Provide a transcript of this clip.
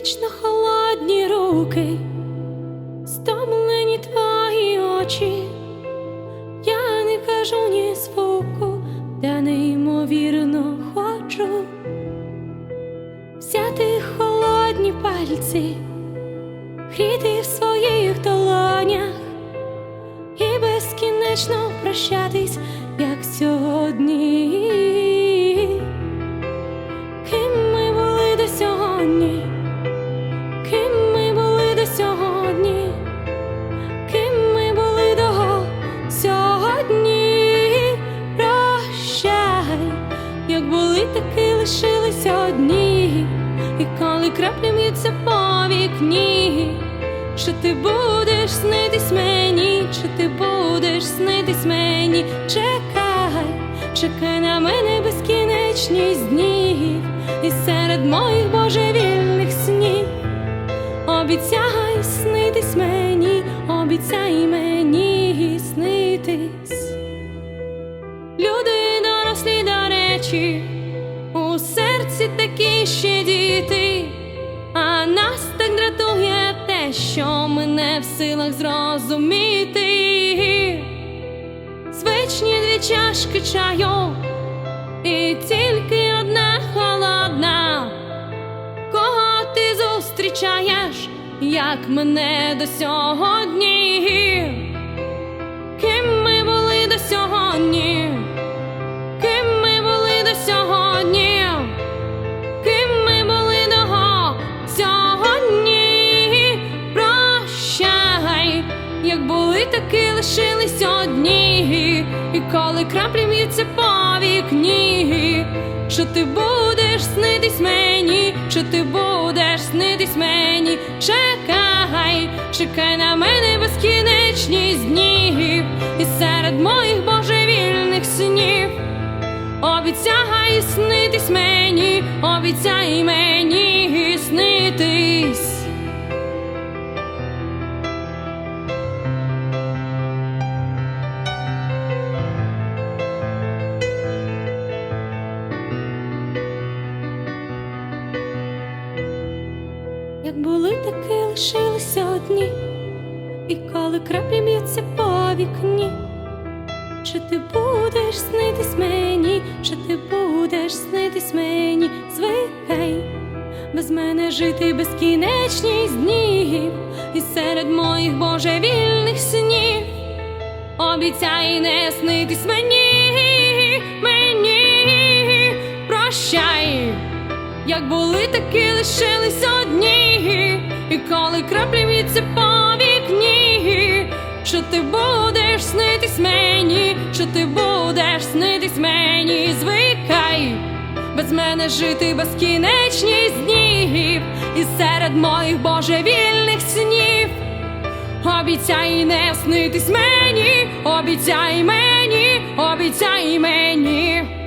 Вічно холодні руки, стомлені твої очі, я не кажу ні звуку, та неймовірно хочу. Взяти холодні пальці, гріти в своїх долонях і безкінечно прощатись, І м'ються по вікні, що ти будеш снитись мені, що ти будеш снитись мені, чекай, чекай на мене безкінечність днів, що ми не в силах зрозуміти. Звичні дві чашки чаю, і тільки одна холодна. Кого ти зустрічаєш, як мене до сьогодні? Лишились одні. І коли краплі м'ються по вікні, що ти будеш снитись мені, що ти будеш снитись мені, чекай, чекай на мене безкінечність днів, і серед моїх божевільних снів. Обіцяй снитись мені, обіцяй мені Як були, так і лишилися одні, і коли краплі б'ються по вікні. Чи ти будеш снитись мені, чи ти будеш снитись мені, звикай. Без мене жити безкінечність днів, і серед моїх божевільних снів. Обіцяй не снитись мені, мені. Прощай, як були, так і лишились одні, і коли краплі віться по вікні, що ти будеш снитись мені, що ти будеш снитись мені, звикай без мене жити безкінечність днів, і серед моїх божевільних снів. Обіцяй не снитись мені, обіцяй мені, обіцяй мені.